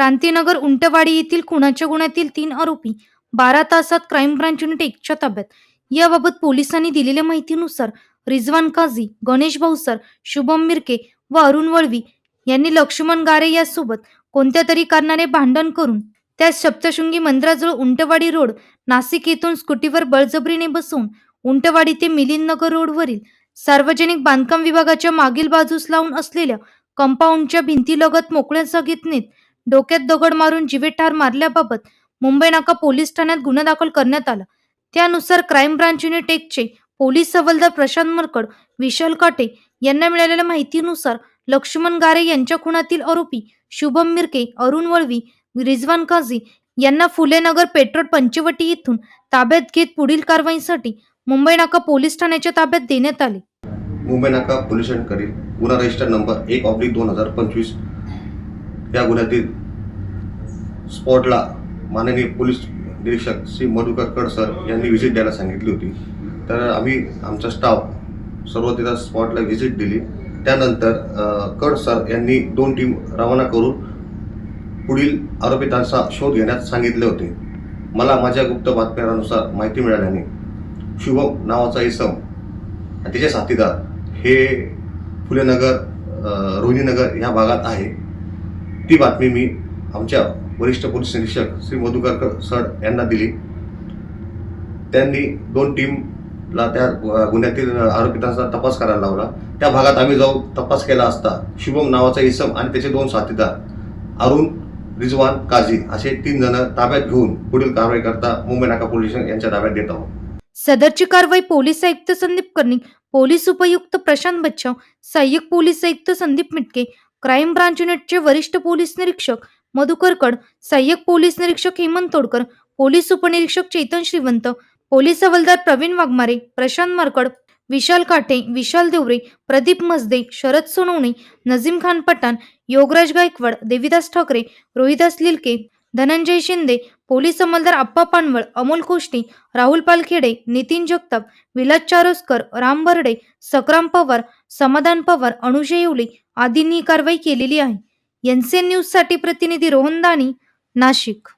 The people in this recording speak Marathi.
क्रांतीनगर उंटवाडी येथील खुणाच्या गुन्ह्यातील तीन आरोपी बारा तासात क्राईम ब्रांच युनिट एकच्या ताब्यात. याबाबत पोलिसांनी दिलेल्या माहितीनुसार रिझवान काझी गणेश भाऊसर शुभम मिरके व अरुण वळवी यांनी लक्ष्मण गारे यासोबत कोणत्या तरी कारणाने भांडण करून त्या सप्तशृंगी मंदिराजवळ उंटवाडी रोड नाशिक येथून स्कूटीवर बळजबरीने बसवून उंटवाडी ते मिलिंदनगर रोडवरील सार्वजनिक बांधकाम विभागाच्या मागील बाजूस लावून असलेल्या कंपाऊंडच्या भिंतीलगत मोकळ्या जागेत नेत डोक्यात दगड मारून जीवेठार मारल्याबाबत मुंबई नाका पोलीस ठाण्यात गुन्हा दाखल करण्यात आला. त्यानुसार क्राईम ब्रांच युनिट एकचे पोलीस हवालदार प्रशांत मरकड विशाल काटे यांना मिळालेल्या माहितीनुसार लक्ष्मण गारे यांच्या खुनातील आरोपी शुभम मिरके अरुण वळवी रिझवान काझी यांना फुलेनगर पेट्रोल पंचवटी येथून ताब्यात घेत पुढील कारवाईसाठी मुंबई नाका पोलीस ठाण्याच्या ताब्यात देण्यात आले. मुंबई नाका पोलिसांकडील गुन्हा रजिस्टर नंबर एक ऑब्लिक दोन हजार पंचवीस. या गुन्ह्यातील स्पॉटला माननीय पोलीस निरीक्षक श्री मधुकर कड सर यांनी व्हिजिट द्यायला सांगितली होती. तर आम्ही आमचा स्टाफ सर्व तिथं स्पॉटला व्हिजिट दिली. त्यानंतर कड सर यांनी दोन टीम रवाना करून पुढील आरोपितांचा शोध घेण्यास सांगितले होते. मला माझ्या गुप्त बातम्यानुसार माहिती मिळाल्याने शुभम नावाचा इसम आणि त्याचे साथीदार हे फुलेनगर रोहिणीनगर या भागात आहे. ती बातमी मी आमच्या वरिष्ठ पोलीस निरीक्षक श्री मधुकर सर यांना दिली. त्यांनी दोन टीमला त्या गुन्ह्यातील आरोपितांचा तपास करायला लावला. त्या भागात आम्ही जाऊन तपास केला असता शुभम नावाचा इसम आणि त्याचे दोन साथीदार अरुण रिजवान काझी असे तीन जण ताब्यात घेऊन पुढील कारवाई करता मुंबई नाका पोलीस स्टेशन यांच्या ताब्यात देत आहोत. सदरची कारवाई पोलीस आयुक्त संदीप कर्णिक पोलीस उपयुक्त प्रशांत बच्चाव सहाय्यक पोलीस आयुक्त संदीप मिटके क्राईम ब्रांच युनिटचे वरिष्ठ पोलीस निरीक्षक मधुकरकड सहाय्यक पोलीस निरीक्षक हेमंत तोडकर पोलीस उपनिरीक्षक चेतन श्रीवंत पोलीस हवालदार प्रवीण वाघमारे प्रशांत मरकड विशाल काटे विशाल देवरे प्रदीप मसदे शरद सोनवणे नजीम खान पठाण योगराज गायकवाड देवीदास ठाकरे रोहिदास लिलके धनंजय शिंदे पोलीस अंमलदार आप्पा पानवळ अमोल कोष्टी राहुल पालखेडे नितीन जगताप विलास चारोस्कर राम बर्डे सकराम पवार समाधान पवार अनुजय येवले आदींनी ही कारवाई केलेली आहे. एनसीएन न्यूजसाठी प्रतिनिधी रोहन दाणी नाशिक.